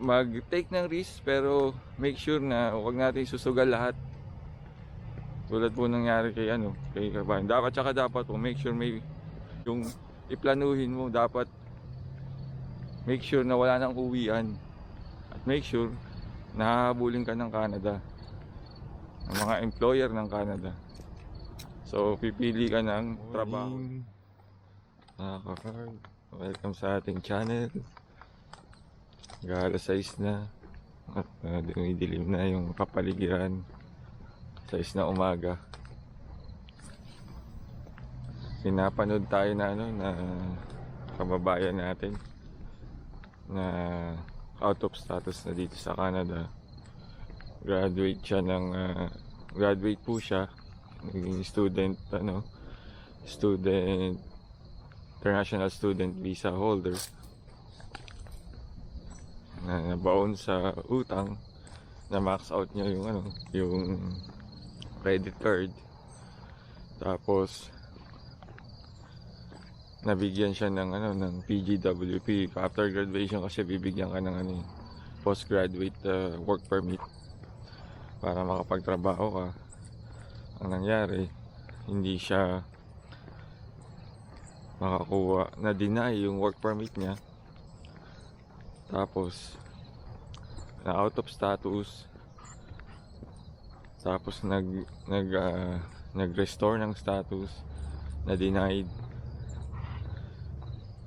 mag-take ng risk pero make sure na huwag natin susugal lahat. Tulad po nangyari kay ano, kay Kabayan. Dapat tsaka dapat po make sure may yung iplanuhin mo dapat make sure na wala nang uwian. At make sure na hahabulin ka ng Canada. Ng mga employer ng Canada. So pipili ka ng trabaho. Mga kakard welcome sa ating channel Gala size na? At uh, dumidilim na yung kapaligiran. Size na umaga. Pinapanood tayo na ano na kababayan natin na out of status na dito sa Canada. Graduate siya ng ah, graduate po siya. Naging student ano student international student visa holder na nabaon sa utang na max out niya yung ano yung credit card. Tapos nabigyan siya ng ano ng PGWP after graduation kasi bibigyan ka ng ano eh, postgraduate uh, work permit para makapagtrabaho ka. Ang nangyari hindi siya makakuha na deny yung work permit niya tapos na out of status. Tapos nag nag ah, nag-restore ng status. Na denied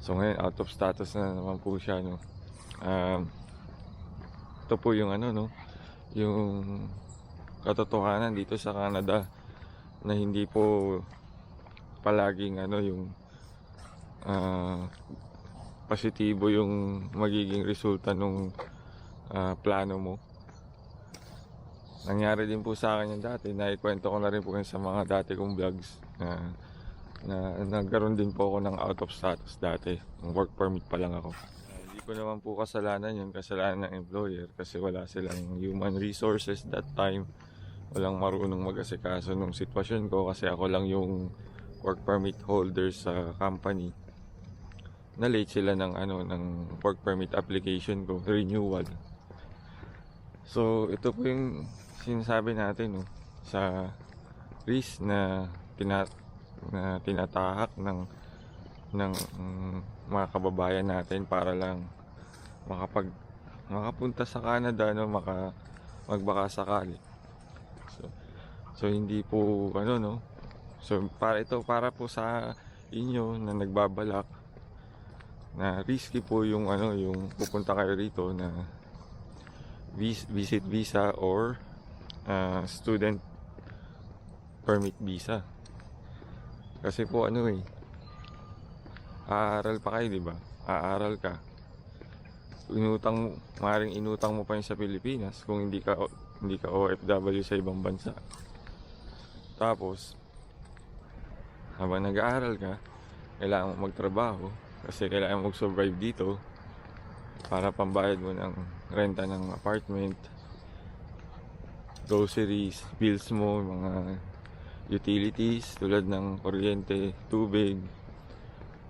So ngayon out of status na naman po siya no. Um, ito po yung ano no, yung katotohanan dito sa Canada na hindi po palaging ano yung ah, positibo yung magiging resulta nung ah, plano mo. Nangyari din po sa akin yung dati, naikwento ko na rin po yun sa mga dati kong vlogs na na nagkaroon din po ako ng out of status dati. Work permit pa lang ako. Hindi ko naman po kasalanan yun, kasalanan ng employer kasi wala silang human resources that time. Walang marunong mag-asikaso nung sitwasyon ko kasi ako lang yung work permit holder sa company. Na late sila ng ano ng work permit application ko, renewal. So, ito po yung sinasabi natin no, sa risk na tina na tinatahak ng ng mm, mga kababayan natin para lang makapag makapunta sa Canada no maka magbaka sakali. So, so hindi po ano no. So para ito para po sa inyo na nagbabalak na risky po yung ano yung pupunta kayo rito na vis- visit visa or uh, student permit visa. Kasi po ano eh, aaral pa kayo, di ba? Aaral ka. Inutang, maring inutang mo pa yun sa Pilipinas kung hindi ka hindi ka OFW sa ibang bansa. Tapos, habang nag-aaral ka, kailangan mo magtrabaho kasi kailangan mag-survive dito para pambayad mo ng renta ng apartment, groceries, bills mo, mga utilities tulad ng kuryente, tubig,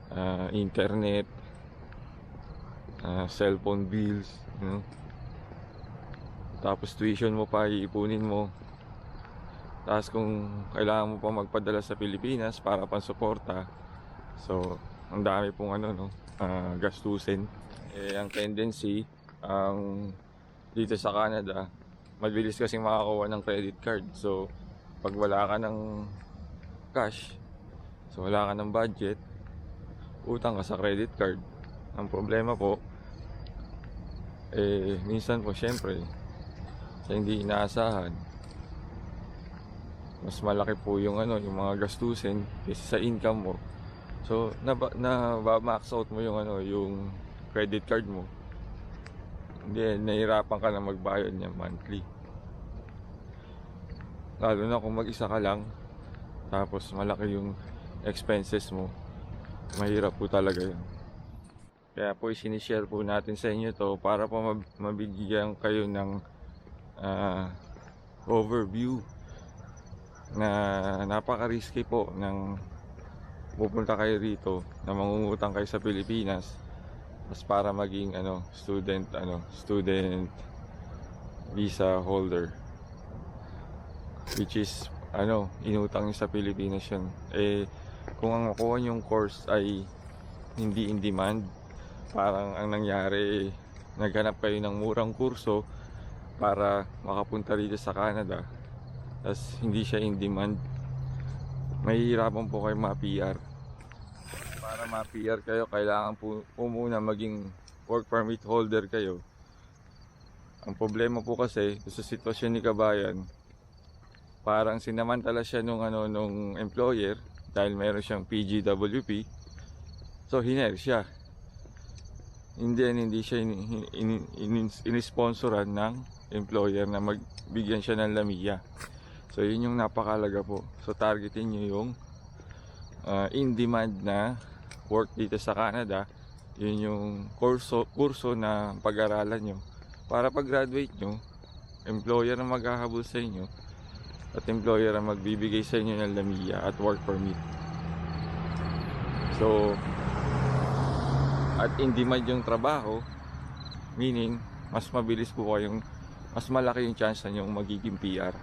ah, internet, ah, cellphone bills, you know. Tapos tuition mo pa, iipunin mo. Tapos kung kailangan mo pa magpadala sa Pilipinas para pansuporta, so ang dami pong ano no, ah, gastusin. Eh ang tendency ang dito sa Canada, mabilis kasing makakuha ng credit card. So pag wala ka ng cash, so wala ka ng budget, utang ka sa credit card. Ang problema po, eh, minsan po syempre, sa hindi inaasahan, mas malaki po yung ano, yung mga gastusin kaysa sa income mo. So, na, na max out mo yung ano, yung credit card mo. Hindi, nahirapan ka na magbayad niya monthly. Lalo na kung mag-isa ka lang, tapos malaki yung expenses mo, mahirap po talaga yun. Kaya po isinishare po natin sa inyo to para po mab- mabigyan kayo ng ah, overview na napaka-risky po ng pupunta kayo rito na mangungutang kayo sa Pilipinas Tapos para maging ano, student ano, student visa holder. Which is ano, inutang sa Pilipinas yun. Eh, kung ang makuha yung course ay hindi in demand, parang ang nangyari, naghanap kayo ng murang kurso para makapunta rito sa Canada. Tapos hindi siya in demand. Mahihirapan po kayo ma-PR. Ma-PR kayo, kailangan po, po muna maging work permit holder kayo. Ang problema po kasi, sa sitwasyon ni Kabayan, parang sinamantala siya nung ano nung employer dahil meron siyang PGWP. So hiner siya. Hindi hindi siya in, in, in, in, ng employer na magbigyan siya ng lamia. So yun yung napakalaga po. So targetin nyo yung uh, in demand na work dito sa Canada. Yun yung kurso, kurso na pag-aralan nyo. Para pag-graduate nyo, employer ang maghahabol sa inyo at employer ang magbibigay sa inyo ng lamia at work permit. So, at in demand yung trabaho, meaning, mas mabilis po kayong, mas malaki yung chance na yung magiging PR.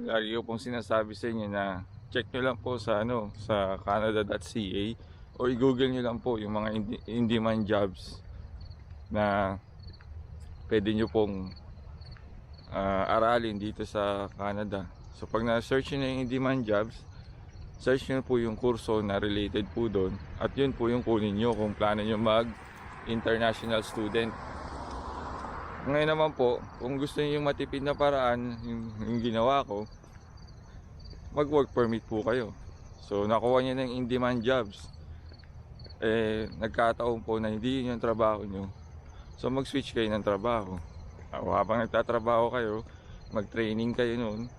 Lagi ko pong sinasabi sa inyo na check nyo lang po sa ano sa canada.ca o i-google nyo lang po yung mga in- in-demand jobs na pwede nyo pong ah, aralin dito sa Canada. So pag na-search nyo yung in-demand jobs, search nyo po yung kurso na related po doon at yun po yung kunin nyo kung plano nyo mag international student. Ngayon naman po, kung gusto niyo yung matipid na paraan, yung, yung ginawa ko, mag work permit po kayo. So nakuha niyo ng in-demand jobs. Eh, nagkataon po na hindi yun yung trabaho nyo. So mag-switch kayo ng trabaho. O, habang nagtatrabaho kayo, mag-training kayo noon.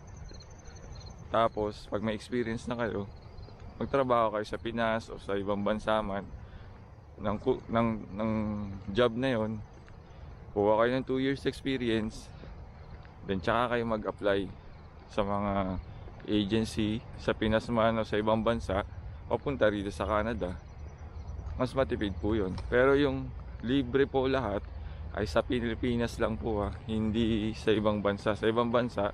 Tapos, pag may experience na kayo, magtrabaho kayo sa Pinas o sa ibang bansa man ng, ng, ng job na yon kuha kayo ng 2 years experience then tsaka kayo mag-apply sa mga agency sa Pinas man o sa ibang bansa papunta rito sa Canada. Mas matipid po yun. Pero yung libre po lahat ay sa Pilipinas lang po ha. Hindi sa ibang bansa. Sa ibang bansa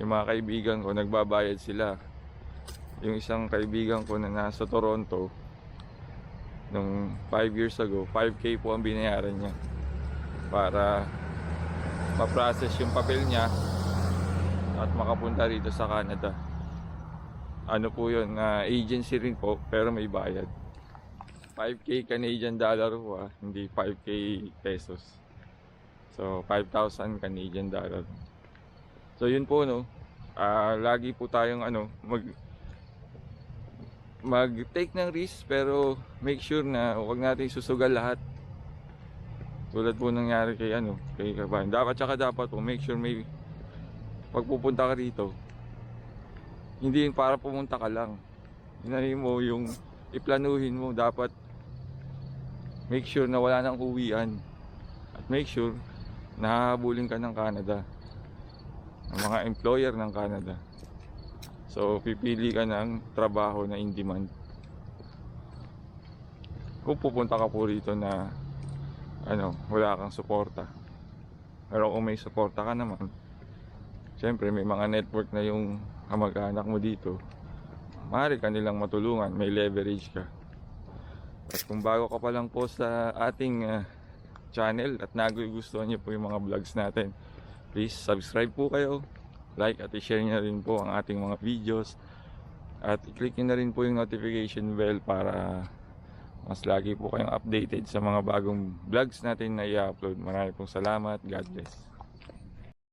yung mga kaibigan ko nagbabayad sila. Yung isang kaibigan ko na nasa Toronto nung 5 years ago 5k po ang binayaran niya para ma-process yung papel niya at makapunta rito sa Canada. Ano po yun, na agency rin po pero may bayad. 5k Canadian dollar po ah, hindi 5k pesos. So 5,000 Canadian dollar. So yun po no. Ah, lagi po tayong ano mag mag-take ng risk pero make sure na huwag natin susugal lahat tulad po nangyari kay ano, kay Kabayan. Dapat tsaka dapat po make sure may pagpupunta ka rito. Hindi yun para pumunta ka lang. Hinahin mo yung iplanuhin mo dapat make sure na wala nang uwian. At make sure na hahabulin ka ng Canada. Ng mga employer ng Canada. So pipili ka ng trabaho na in demand. Kung pupunta ka po rito na ano, wala kang suporta. Pero kung may suporta ka naman, syempre may mga network na yung kamag-anak mo dito, maaari ka nilang matulungan, may leverage ka. At kung bago ka pa lang po sa ating ah, channel at nagugustuhan niyo po yung mga vlogs natin, please subscribe po kayo, like at i-share niyo rin po ang ating mga videos at i-click niyo na rin po yung notification bell para mas lagi po kayong updated sa mga bagong vlogs natin na i-upload. Maraming pong salamat. God bless.